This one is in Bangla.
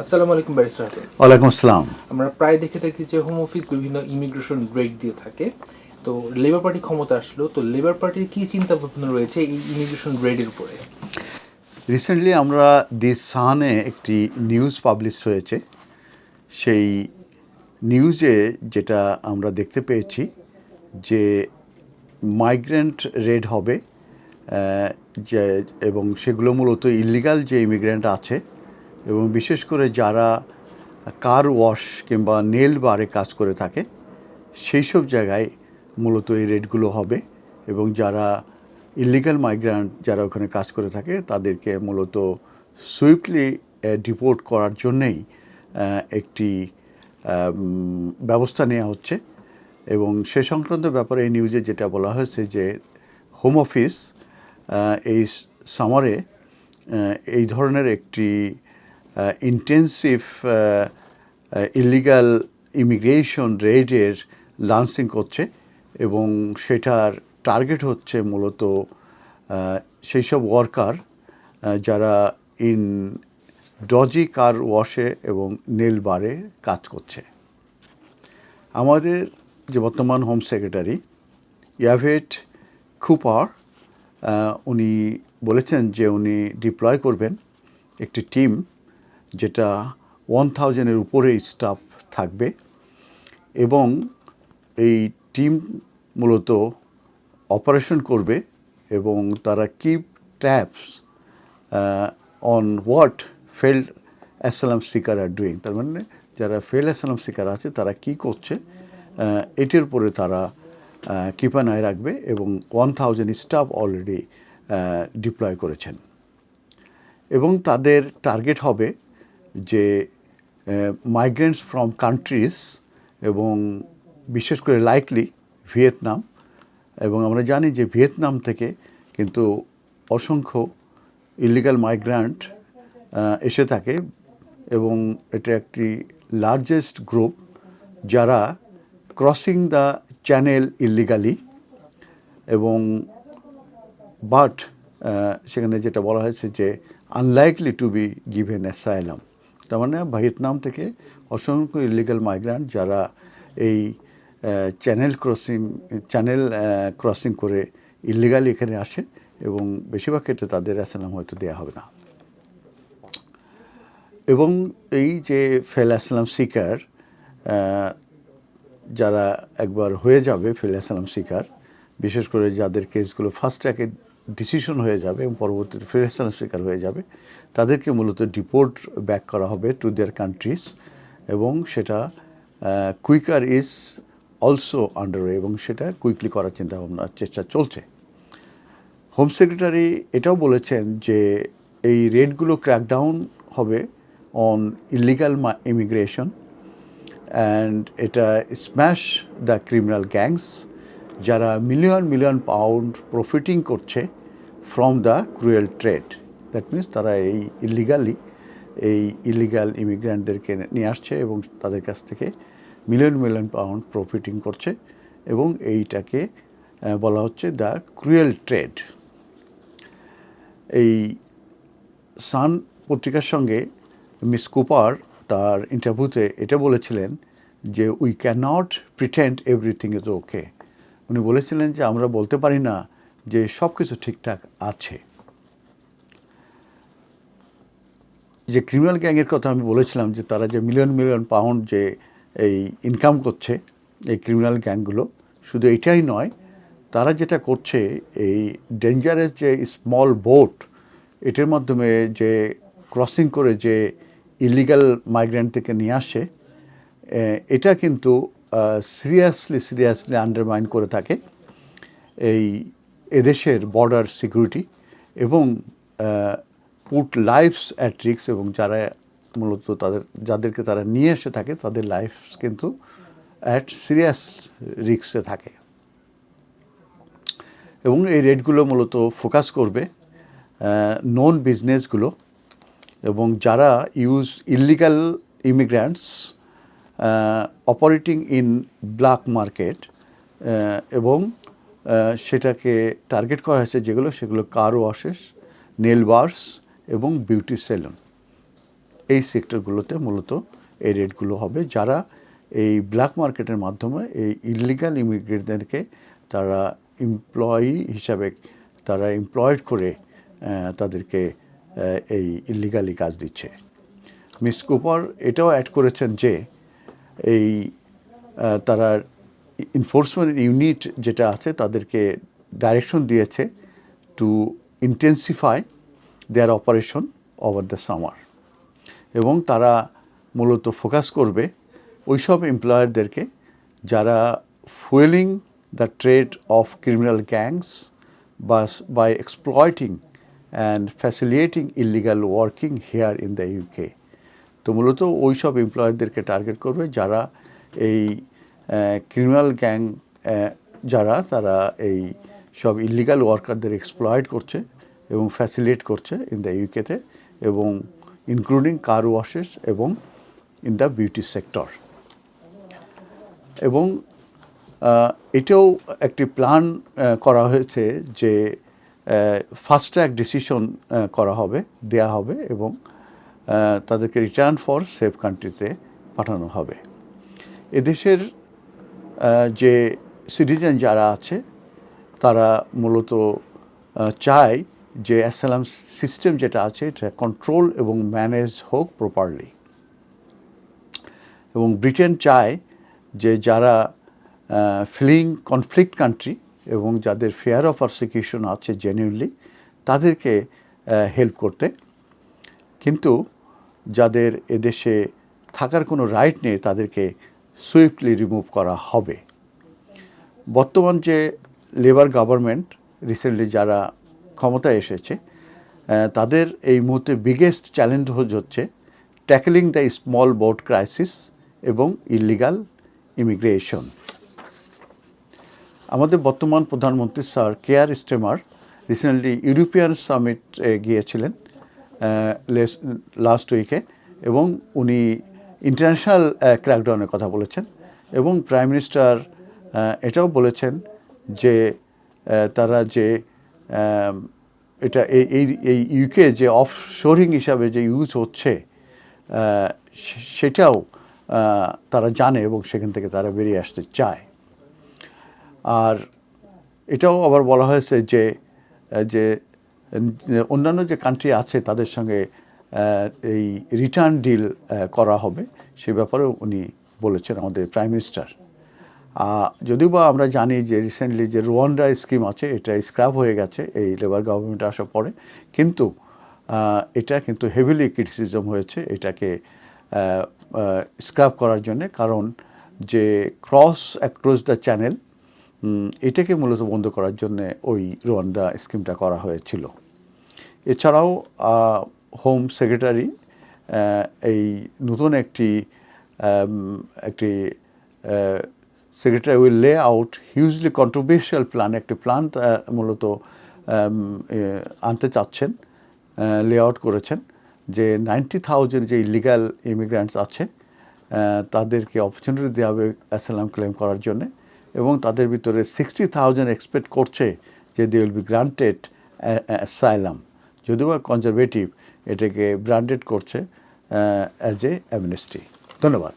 আসসালামু আলাইকুম ব্যারিস্টার হাসান। ওয়ালাইকুম আসসালাম। আমরা প্রায় দেখে থাকি যে হোম অফিস বিভিন্ন ইমিগ্রেশন রেট দিয়ে থাকে। তো লেবার পার্টি ক্ষমতা আসলো তো লেবার পার্টির কি চিন্তা ভাবনা রয়েছে এই ইমিগ্রেশন রেটের উপরে? রিসেন্টলি আমরা দি সানে একটি নিউজ পাবলিশ হয়েছে। সেই নিউজে যেটা আমরা দেখতে পেয়েছি যে মাইগ্রেন্ট রেড হবে যে এবং সেগুলো মূলত ইলিগাল যে ইমিগ্রেন্ট আছে এবং বিশেষ করে যারা কার ওয়াশ কিংবা নেল বারে কাজ করে থাকে, সেই সব জায়গায় মূলত এই রেটগুলো হবে এবং যারা ইলিগাল মাইগ্রান্ট যারা ওখানে কাজ করে থাকে, তাদেরকে মূলত সুইফটলি ডিপোর্ট করার জন্যেই একটি ব্যবস্থা নেওয়া হচ্ছে। এবং সে সংক্রান্ত ব্যাপারে এই নিউজে যেটা বলা হয়েছে যে হোম অফিস এই সামারে এই ধরনের একটি ইন্টেন্সিভ ইলিগাল ইমিগ্রেশন রেডের লান্সিং করছে এবং সেটার টার্গেট হচ্ছে মূলত সেই সব ওয়ার্কার যারা ইন ডজি কার ওয়াশে এবং নেল বারে কাজ করছে। আমাদের যে বর্তমান হোম সেক্রেটারি ইয়াভেট খুপার উনি বলেছেন যে উনি ডিপ্লয় করবেন একটি টিম যেটা ওয়ান থাউজেন্ডের উপরে স্টাফ থাকবে এবং এই টিম মূলত অপারেশন করবে এবং তারা keep taps on what failed asylum seeker are doing তার মানে যারা ফেল অ্যাসালাম সিকার আছে, তারা কি করছে? এটির উপরে তারা কিপানায় রাখবে এবং one thousand staff already deploy করেছেন। এবং তাদের টার্গেট হবে যে মাইগ্রেন্টস ফ্রম কান্ট্রিজ এবং বিশেষ করে লাইকলি ভিয়েতনাম এবং আমরা জানি যে ভিয়েতনাম থেকে কিন্তু অসংখ্য ইলিগাল মাইগ্রান্ট এসে থাকে এবং এটা একটি লার্জেস্ট গ্রুপ যারা ক্রসিং দ্য চ্যানেল ইলিগালি এবং বাট সেখানে যেটা বলা হয়েছে যে unlikely to be given asylum তার মানে ভিয়েতনাম থেকে অসংখ্য ইলিগাল মাইগ্রান্ট যারা এই চ্যানেল ক্রসিং চ্যানেল ক্রসিং করে ইলিগালি এখানে আসে এবং বেশিরভাগ ক্ষেত্রে তাদের অ্যাসাইলাম হয়তো দেওয়া হবে না। এবং এই যে ফেল অ্যাসালাম শিকার যারা একবার হয়ে যাবে ফেল অ্যাসালাম শিকার বিশেষ করে যাদের কেসগুলো ফার্স্ট ট্র্যাকে ডিসিশন হয়ে যাবে এবং পরবর্তীতে অ্যাসালাম শিকার হয়ে যাবে। তাদেরকে মূলত ডিপোর্ট ব্যাক করা হবে টু দেয়ার কান্ট্রিজ এবং সেটা কুইকার ইজ অলসো আন্ডার এবং সেটা কুইকলি করার চিন্তা ভাবনার চেষ্টা চলছে। হোম সেক্রেটারি এটাও বলেছেন যে এই রেটগুলো ক্র্যাকডাউন হবে অন ইলিগাল ইমিগ্রেশন অ্যান্ড এটা স্ম্যাশ দ্য ক্রিমিনাল গ্যাংস যারা মিলিয়ন মিলিয়ন পাউন্ড প্রফিটিং করছে from the cruel trade that means তারা এই ইলিগালি এই ইলিগাল ইমিগ্র্যান্টদেরকে নিয়ে আসছে এবং তাদের কাছ থেকে মিলিয়ন মিলিয়ন পাউন্ড প্রফিটিং করছে এবং এইটাকে বলা হচ্ছে দ্য ক্রুয়েল ট্রেড এই সান পত্রিকার সঙ্গে মিস কুপার তার ইন্টারভিউতে এটা বলেছিলেন যে we can not pretend everything is okay উনি বলেছিলেন যে আমরা বলতে পারি না যে সব কিছু ঠিকঠাক আছে। যে ক্রিমিনাল গ্যাংয়ের কথা আমি বলেছিলাম যে তারা যে মিলিয়ন মিলিয়ন পাউন্ড যে এই ইনকাম করছে, এই ক্রিমিনাল গ্যাংগুলো শুধু এটাই নয়, তারা যেটা করছে, এই ডেঞ্জারাস যে স্মল বোট এটার মাধ্যমে যে ক্রসিং করে যে ইলিগাল মাইগ্রেন্ট থেকে নিয়ে আসে এটা কিন্তু সিরিয়াসলি সিরিয়াসলি আন্ডারমাইন করে থাকে এই এদেশের বর্ডার সিকিউরিটি এবং পুট লাইফস অ্যাট রিক্স এবং যারা মূলত তাদের, যাদেরকে তারা নিয়ে এসে থাকে, তাদের লাইফ কিন্তু অ্যাট সিরিয়াস রিক্সে থাকে। এবং এই রেটগুলো মূলত ফোকাস করবে নন বিজনেসগুলো এবং যারা use illegal immigrants operating in black market এবং সেটাকে টার্গেট করা হয়েছে যেগুলো, সেগুলো কার ওয়াশেস নেল বার্স এবং বিউটি সেলুন এই সেক্টরগুলোতে মূলত এই রেটগুলো হবে। যারা এই ব্ল্যাক মার্কেটের মাধ্যমে এই ইলিগাল ইমিগ্রেটদেরকে তারা এমপ্লয়ি হিসাবে, তারা এমপ্লয়েড করে তাদেরকে এই ইলিগালি কাজ দিচ্ছে। মিস কুপার এটাও অ্যাড করেছেন যে এই তারা ইনফোর্সমেন্ট ইউনিট যেটা আছে তাদেরকে ডাইরেকশন দিয়েছে to intensify their operation over the summer এবং তারা মূলত ফোকাস করবে ওইসব এমপ্লয়ারদেরকে যারা fuelling the trade of criminal gangs বা by exploiting and facilitating illegal working here in the UK তো মূলত ওই সব এমপ্লয়ারদেরকে টার্গেট করবে যারা এই ক্রিমিনাল গ্যাং যারা, তারা এই সব ইলিগাল ওয়ার্কারদের এক্সপ্লয়েড করছে এবং ফ্যাসিলিয়েট করছে ইন দ্য ইউকেতে এবং ইনক্লুডিং কার ওয়াশেস এবং ইন দ্য বিউটি সেক্টর এবং এটাও একটি প্ল্যান করা হয়েছে যে ফাস্ট ট্র্যাক ডিসিশন করা হবে, দেয়া হবে এবং তাদেরকে রিটার্ন ফর সেফ কান্ট্রিতে পাঠানো হবে। এদেশের যে সিটিজেন যারা আছে, তারা মূলত চায় যে অ্যাসালাম সিস্টেম যেটা আছে, এটা কন্ট্রোল এবং ম্যানেজ হোক প্রপারলি এবং ব্রিটেন চায় যে যারা ফ্লিং কনফ্লিক্ট কান্ট্রি এবং যাদের ফেয়ার অফ পারসিকিউশন আছে জেনুইনলি তাদেরকে হেল্প করতে। কিন্তু যাদের এদেশে থাকার কোনো রাইট নেই, তাদেরকে সুইফটলি রিমুভ করা হবে। বর্তমান যে লেবার গভর্নমেন্ট রিসেন্টলি যারা ক্ষমতায় এসেছে তাদের এই মুহূর্তে বিগেস্ট চ্যালেঞ্জ হচ্ছে tackling the small boat crisis এবং ইলিগাল ইমিগ্রেশন আমাদের বর্তমান প্রধানমন্ত্রী sir Keir Starmer recently European summit গিয়েছিলেন। লাস্ট উইকে এবং উনি ইন্টারন্যাশনাল ক্র্যাকডাউনের কথা বলেছেন এবং প্রাইম মিনিস্টার এটাও বলেছেন যে তারা যে এটা এই এই ইউকে যে অফশোরিং হিসাবে যে ইউজ হচ্ছে সেটাও তারা জানে এবং সেখান থেকে তারা বেরিয়ে আসতে চায়। আর এটাও আবার বলা হয়েছে যে যে অন্যান্য যে কান্ট্রি আছে, তাদের সঙ্গে এই রিটার্ন ডিল করা হবে, সে ব্যাপারেও উনি বলেছেন আমাদের প্রাইম মিনিস্টার যদিও বা আমরা জানি যে রিসেন্টলি যে রোয়ান্ডা স্কিম আছে, এটা স্ক্র্যাপ হয়ে গেছে, এই লেবার গভর্নমেন্ট আসার পরে, কিন্তু এটা কিন্তু হেভিলি ক্রিটিসিজম হয়েছে, এটাকে স্ক্র্যাপ করার জন্যে। কারণ যে ক্রস অ্যাক্রস দ্য চ্যানেল এটাকে মূলত বন্ধ করার জন্যে ওই রোয়ান্ডা স্কিমটা করা হয়েছিল। এছাড়াও হোম সেক্রেটারি এই নতুন একটি একটি secretary will lay out hugely controversial plan, একটি প্ল্যান মূলত আনতে চাচ্ছেন লে আউট করেছেন যে নাইনটি থাউজেন্ড যে ইলিগাল ইমিগ্রান্টস আছে তাদেরকে অপরচুনিটি দেওয়া হবে অ্যাসালাম ক্লেম করার জন্য। এবং তাদের ভিতরে সিক্সটি থাউজেন্ড এক্সপেক্ট করছে যে they will be granted asylum যদিও কনজারভেটিভ এটাকে ব্র্যান্ডেড করছে অ্যাজ এ অ্যামনেস্টি ধন্যবাদ।